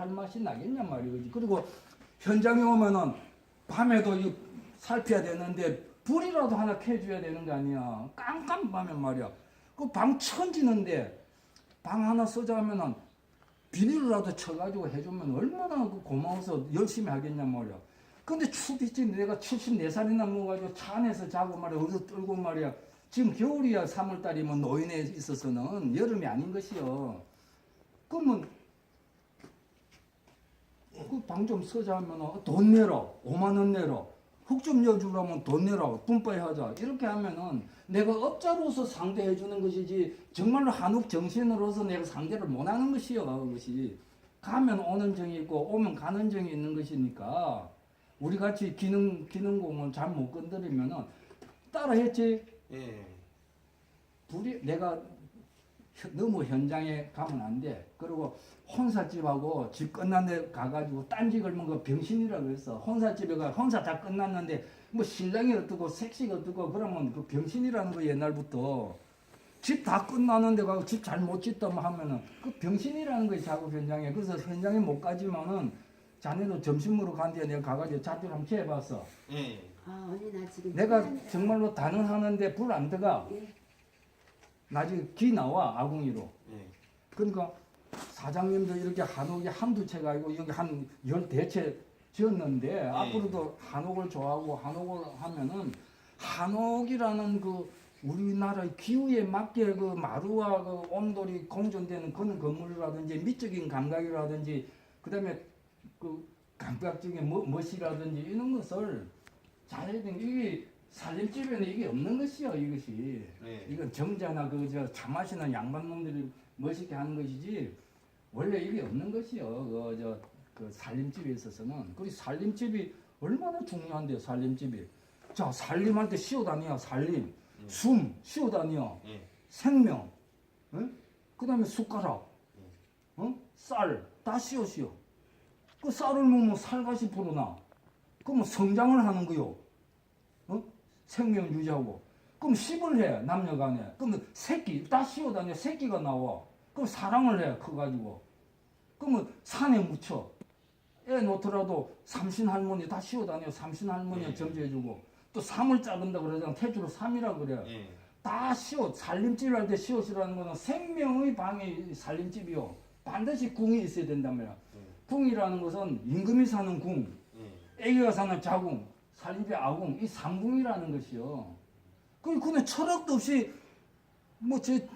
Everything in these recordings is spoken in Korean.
할 맛이 나겠냐 말이지. 그리고 현장에 오면은 밤에도 이 살펴야 되는데 불이라도 하나 켜줘야 되는 거 아니야. 깜깜 밤에 말이야. 그 방 천지는데 방 하나 쓰자 하면은 비닐이라도 쳐가지고 해주면 얼마나 그 고마워서 열심히 하겠냐 말이야. 근데 추비지 내가 74살이나 먹어가지고 차 안에서 자고 말이야. 어디서 떨고 말이야. 지금 겨울이야 3월달이면 노인에 있어서는 여름이 아닌 것이요. 그러면 그 방 좀 쓰자 하면 돈 내라 5만 원 내라 흙좀 여주려면 돈 내라 분빠이 하자. 이렇게 하면은 내가 업자로서 상대해 주는 것이지 정말로 한옥 정신으로서 내가 상대를 못 하는 것이요 그것이. 가면 오는 정이 있고 오면 가는 정이 있는 것이니까. 우리 같이 기능 기능공을 잘 못 건드리면은 따라 했지? 예. 불이 내가 현- 너무 현장에 가면 안 돼. 그리고 혼사집하고 집 끝난 데 가가지고 딴지 걸면 그 병신이라고 그랬어. 혼사집에 가 혼사 다 끝났는데 뭐 신랑이 어떻고 색시가 어떻고 그러면 그 병신이라는 거 옛날부터 집 다 끝나는데 가고 집 잘 못 짓다면 하면은 그 병신이라는 거지 작업 현장에. 그래서 현장에 못 가지만은 자네도 점심으로 간 뒤에 내가 가가지고 자필 한번 해봤어. 예. 아 언니 나 지금 내가 정말로 다는 하는데 불 안 들어가. 예. 나중에 기 나와 아궁이로. 예. 그러니까 사장님도 이렇게 한옥이 한두 채가 아니고 여기 한 열 대채 지었는데 앞으로도 한옥을 좋아하고 한옥을 하면은 한옥이라는 그 우리나라의 기후에 맞게 그 마루와 그 온돌이 공존되는 그런 건물이라든지 미적인 감각이라든지 그다음에 그 감각적인 뭐- 멋이라든지 이런 것을 잘해야 되는 게 이게 살림집에는 이게 없는 것이요 이것이 예. 이건 정자나 그저 차 마시는 양반 놈들이 멋있게 하는 것이지 원래 이게 없는 것이요. 그저 그 살림집에 있어서는 그리고 살림집이 얼마나 중요한데요. 살림집이 자 살림할 때 쉬어다니야 살림 음. 숨 쉬어다니야 예. 생명 그 다음에 숟가락 어? 쌀다 쉬어 쉬어 그 쌀을 먹으면 살갗이 불어나 그러면 성장을 하는 거요 어? 생명 유지하고. 그럼 씹을 해 남녀간에. 그러면 새끼 다 씌워다녀. 새끼가 나와. 그럼 사랑을 해 커가지고. 그러면 산에 묻혀. 애 놓더라도 삼신 할머니 다 씌워다녀. 삼신 할머니 네. 점지해주고. 또 삼을 자른다 그러잖아. 태주로 삼이라 그래. 예. 다 씌워. 살림집 할때 씌워시라는 거는 생명의 방이 살림집이요. 반드시 궁이 있어야 된단 말이야. 예. 궁이라는 것은 임금이 사는 궁. 예. 애기가 사는 자궁, 살림의 아궁, 이 삼궁이라는 것이요. 그 근데 철학도 없이 뭐 제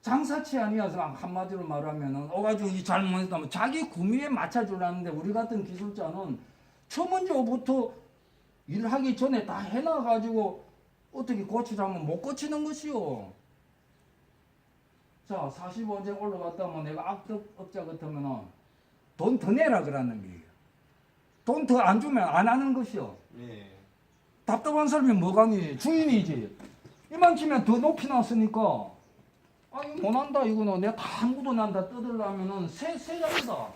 장사치 아니어서 한마디로 말하면은 어가지고 이 잘못했다면 자기 구미에 맞춰주려는데 우리 같은 기술자는 처먼저부터 일하기 전에 다 해놔가지고 어떻게 고치라면 못 고치는 것이요. 자, 45제 올라갔다면 내가 악덕업자 같으면은 돈 더 내라 그러는 거예요. 돈 더 안 주면 안 하는 것이요. 예. 답답한 사람이 뭐가니? 주인이지. 이만치면 더 높이 났으니까. 아, 이거 못한다, 이거는. 내가 다 한구도 난다 뜯으려면은 세, 세 자리다.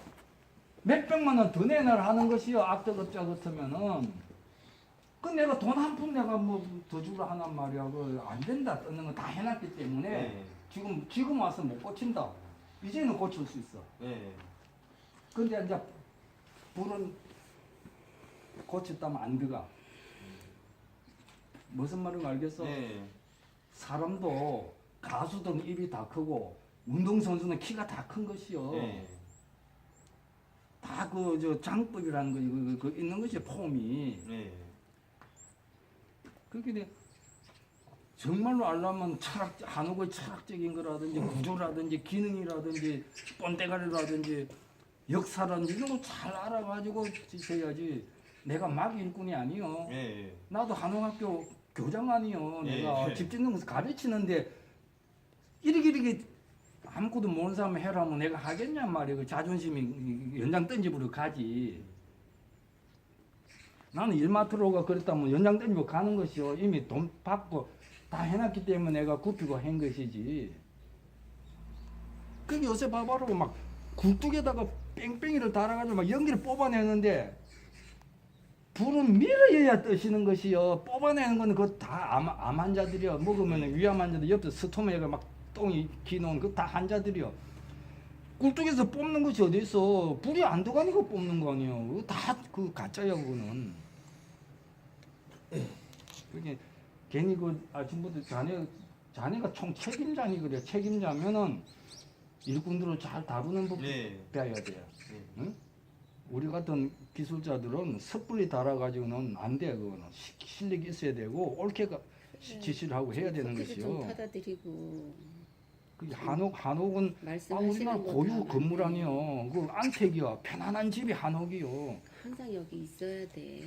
몇 백만 원 더 내놔라 하는 것이요. 악덕업자 같으면은. 그 내가 돈 한 푼 내가 뭐 더 주라 하란 말이야. 그 안 된다. 뜯는 거 다 해놨기 때문에. 예. 지금, 지금 와서 못 고친다. 이제는 고칠 수 있어. 예. 근데 이제 불은 고쳤다면 안 들어가. 무슨 말인가 알겠어? 예. 사람도 가수든 입이 다 크고 운동선수는 키가 다 큰 것이요. 예. 다그 저 장법이라는 거 이거 그 있는 것이 폼이. 예. 그렇게 돼. 정말로 알려면 철학 한옥의 철학적인 거라든지 구조라든지 기능이라든지 본때가리라든지 역사라든지 이런 거 잘 알아가지고 지셔야지. 내가 막 일꾼이 아니요. 예. 나도 한옥학교 교장 아니요. 예, 내가 예. 집 짓는 것을 가르치는데 이렇게 아무것도 모르는 사람 해라면 내가 하겠냐 말이야. 그 자존심이 연장 던집으로 가지. 나는 일마트로가 그랬다면 연장 던지고 가는 것이요. 이미 돈 받고 다 해놨기 때문에 내가 굽히고 한 것이지. 그 요새 봐봐라 막 굴뚝에다가 뺑뺑이를 달아가지고 막 연기를 뽑아내는데 불은 밀어야 뜨시는 것이요. 뽑아내는 거는 그다 암, 암 환자들이요. 먹으면 위암 환자들 옆에 스토메가 막 똥이 기놓은 그다 환자들이요. 꿀뚝에서 뽑는 것이 어디 있어? 불이 안 들어가니까 뽑는 거 아니야. 그거 다 그 가짜야 그거는. 그게 괜히 그 아침부터 자네 자네가 총 책임자니 그래. 책임자면은 일꾼들을 잘 다루는 법 네. 배워야 돼요. 네. 응? 같은 기술자들은 섣불리 달아가지고는 안 돼. 그거는 시- 실력이 있어야 되고 옳게 가- 시- 지시를 하고 해야 되는 것이요. 받아들이고 그 한옥 한옥은 아, 우리나라 거 고유 다 건물. 아니요. 그 안택이야. 편안한 집이 한옥이요. 항상 여기 있어야 돼.